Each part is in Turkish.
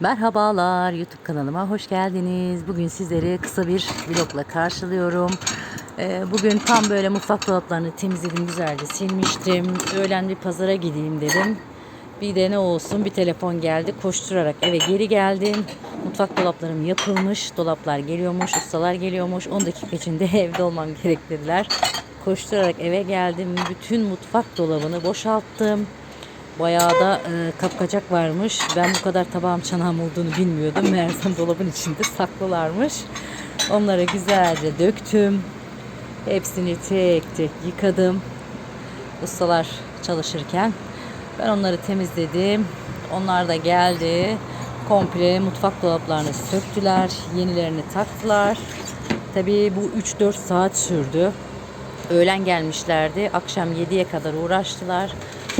Merhabalar YouTube kanalıma hoş geldiniz. Bugün sizleri kısa bir vlogla karşılıyorum. Ee, bugün tam böyle mutfak dolaplarını temizledim güzelce silmiştim. Öğlen bir pazara gideyim dedim. Bir de ne olsun bir telefon geldi. Koşturarak eve geri geldim. Mutfak dolaplarım yapılmış. Dolaplar geliyormuş, ustalar geliyormuş. 10 dakika içinde evde olmam gerek dediler. Koşturarak eve geldim. Bütün mutfak dolabını boşalttım. Bayağı da e, kapkacak varmış. Ben bu kadar tabağım çanağım olduğunu bilmiyordum. Meğersem dolabın içinde saklılarmış. Onları güzelce döktüm. Hepsini tek tek yıkadım. Ustalar çalışırken. Ben onları temizledim. Onlar da geldi. Komple mutfak dolaplarını söktüler. Yenilerini taktılar. Tabii bu 3-4 saat sürdü. Öğlen gelmişlerdi. Akşam 7'ye kadar uğraştılar.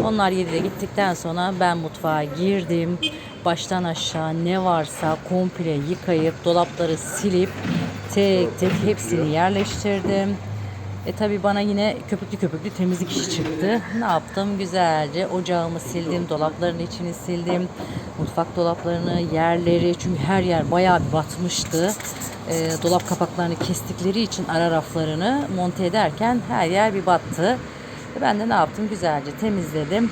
Onlar 7'de gittikten sonra ben mutfağa girdim. Baştan aşağı ne varsa komple yıkayıp dolapları silip tek tek hepsini yerleştirdim. E tabi bana yine köpüklü köpüklü temizlik işi çıktı. Ne yaptım? Güzelce ocağımı sildim, dolapların içini sildim. Mutfak dolaplarını, yerleri çünkü her yer bayağı bir batmıştı. E, dolap kapaklarını kestikleri için ara raflarını monte ederken her yer bir battı. Ben de ne yaptım? Güzelce temizledim.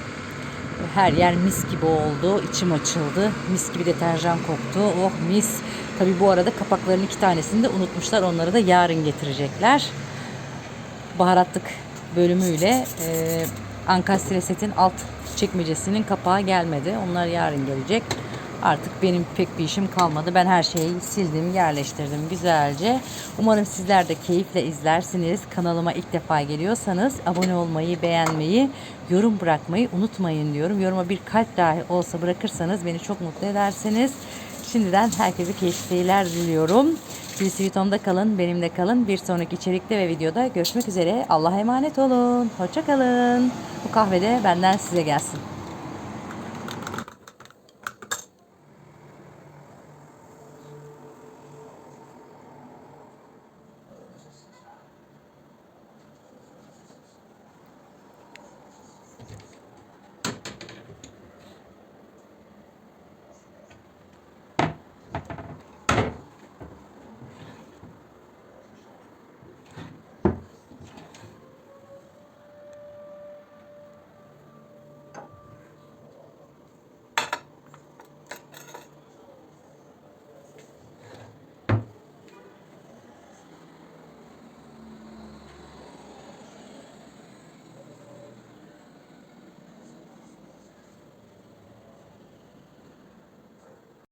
Her yer mis gibi oldu. İçim açıldı. Mis gibi deterjan koktu. Oh mis. Tabi bu arada kapakların iki tanesini de unutmuşlar. Onları da yarın getirecekler baharatlık bölümüyle e, Ankastre setin alt çekmecesinin kapağı gelmedi. Onlar yarın gelecek. Artık benim pek bir işim kalmadı. Ben her şeyi sildim, yerleştirdim güzelce. Umarım sizler de keyifle izlersiniz. Kanalıma ilk defa geliyorsanız abone olmayı, beğenmeyi, yorum bırakmayı unutmayın diyorum. Yoruma bir kalp dahi olsa bırakırsanız beni çok mutlu edersiniz. Şimdiden herkese keyifli seyirler diliyorum. Twitter kalın, benimle kalın. Bir sonraki içerikte ve videoda görüşmek üzere. Allah'a emanet olun. Hoşça kalın. Bu kahvede benden size gelsin.